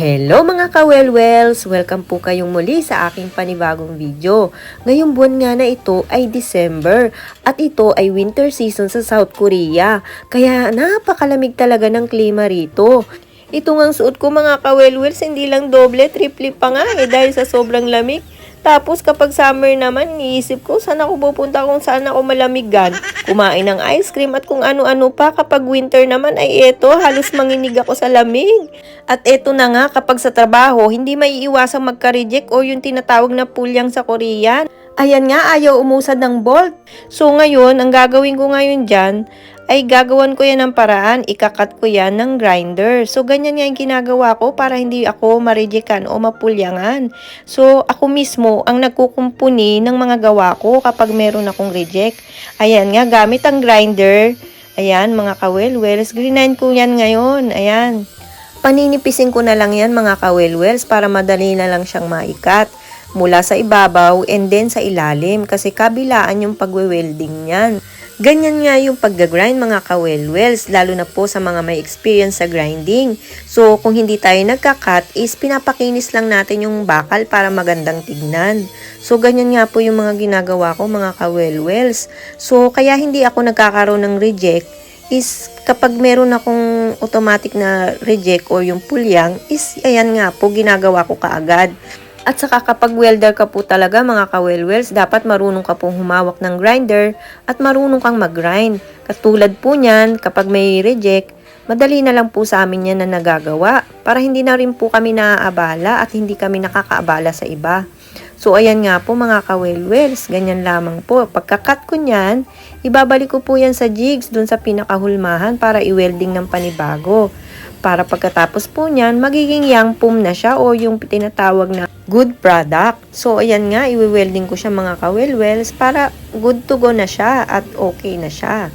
Hello mga kawelwels! Welcome po kayong muli sa aking panibagong video. Ngayong buwan nga na ito ay December at ito ay winter season sa South Korea. Kaya napakalamig talaga ng klima rito. Ito nga ang suot ko mga kawelwels, hindi lang doble, triple pa nga eh dahil sa sobrang lamig. Tapos kapag summer naman, niisip ko saan ako pupunta kung saan ako malamigan. Kumain ng ice cream at kung ano-ano pa. Kapag winter naman ay eto, halos manginig ako sa lamig. At eto na nga, kapag sa trabaho, hindi may iwasang magka-reject o yung tinatawag na pulyang sa Korean. Ayan nga, ayaw umusad ng bolt. So ngayon, ang gagawin ko ngayon dyan, ay gagawan ko yan ng paraan, ikakat ko yan ng grinder. So, ganyan nga yung ginagawa ko para hindi ako marijekan o mapulyangan. So, ako mismo ang nagkukumpuni ng mga gawa ko kapag meron akong reject. Ayan nga, gamit ang grinder. Ayan, mga kawelwels. Grind ko yan ngayon. Ayan. Paninipisin ko na lang yan, mga kawelwels, para madali na lang siyang maikat mula sa ibabaw and then sa ilalim kasi kabilaan yung pagwe-welding niyan. Ganyan nga yung pag-grind mga kawelwels, lalo na po sa mga may experience sa grinding. So, kung hindi tayo nagka-cut, is pinapakinis lang natin yung bakal para magandang tignan. So, ganyan nga po yung mga ginagawa ko mga kawelwels. So, kaya hindi ako nagkakaroon ng reject is kapag meron akong automatic na reject o yung pulyang, is ayan nga po, ginagawa ko kaagad. At saka kapag welder ka po talaga mga kawelwels, dapat marunong ka pong humawak ng grinder at marunong kang mag-grind. Katulad po niyan, kapag may reject, madali na lang po sa amin yan na nagagawa para hindi na rin po kami naaabala at hindi kami nakakaabala sa iba. So ayan nga po mga kawelwels, ganyan lamang po. Pagkakat ko niyan, ibabalik ko po yan sa jigs dun sa pinakahulmahan para i-welding ng panibago. Para pagkatapos po niyan, magiging young pum na siya o yung tinatawag na good product. So, ayan nga, iwi-welding ko siya mga kawelwels para good to go na siya at okay na siya.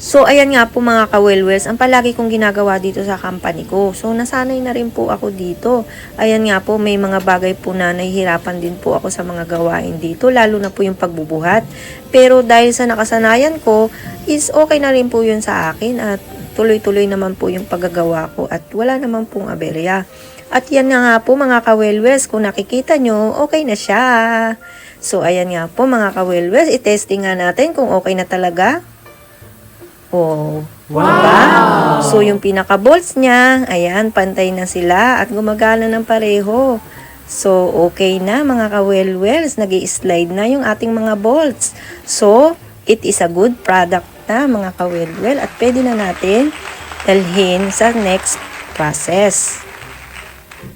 So, ayan nga po mga kawelwels, ang palagi kong ginagawa dito sa company ko. So, nasanay na rin po ako dito. Ayan nga po, may mga bagay po na nahihirapan din po ako sa mga gawain dito, lalo na po yung pagbubuhat. Pero dahil sa nakasanayan ko, is okay na rin po yun sa akin at tuloy-tuloy naman po yung paggagawa ko at wala naman pong aberya. At yan na nga po mga kawelwes, kung nakikita nyo, okay na siya. So ayan nga po mga kawelwes, itesting nga natin kung okay na talaga. Oh, wow! Diba? So yung pinaka-bolts niya, ayan, pantay na sila at gumagana ng pareho. So, okay na mga kawelwels, nag slide na yung ating mga bolts. So, it is a good product na mga kawelwel at pwede na natin dalhin sa next process.